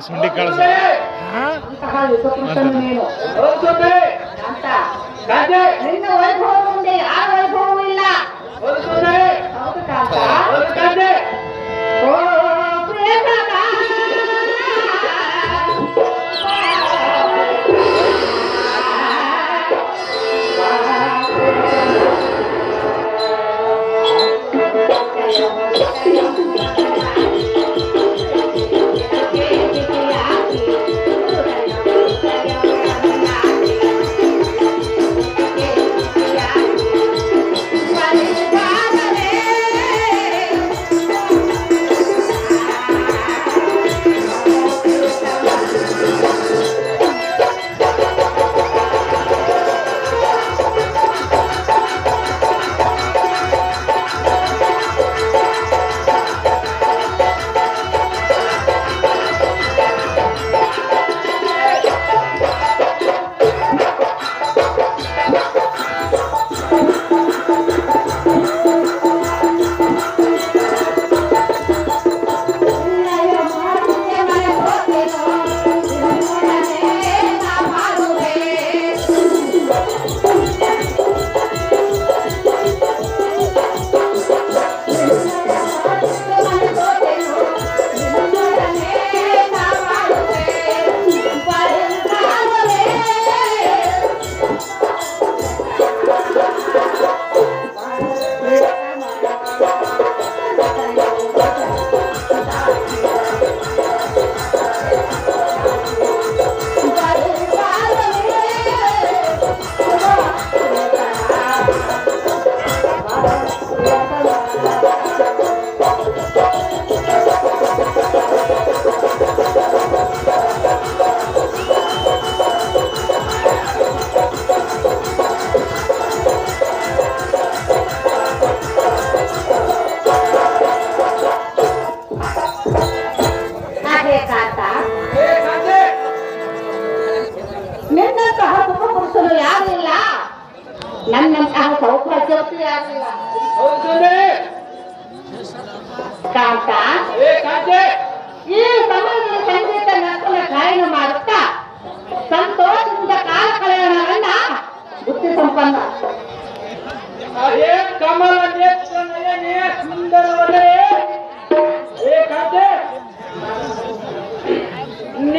ಸುಂಡಿ ಕಳ್ಸ. ನಿನ್ನ ವೈಭವ ಮುಂದೆ ಆ ವೈಭವವೂ ಇಲ್ಲ. ಹೌದು. ಸೌಖ್ಯವಂತರು ಯಾರು ಇಲ್ಲ ನನ್ನಂತಹ ಸೌಖ್ಯವಂತರು ಯಾರು ಇಲ್ಲ ಕಾಂತ? ಈ ಸಮಯದಲ್ಲಿ ಸಂಗೀತ ನರ್ತನ ಗಾಯನ ಮಾಡುತ್ತಾ ಸಂತೋಷದಿಂದ ಕಾಲ ಕಳೆಯೋಣವನ್ನ ಬುದ್ಧಿ ಸಂಪನ್ನ.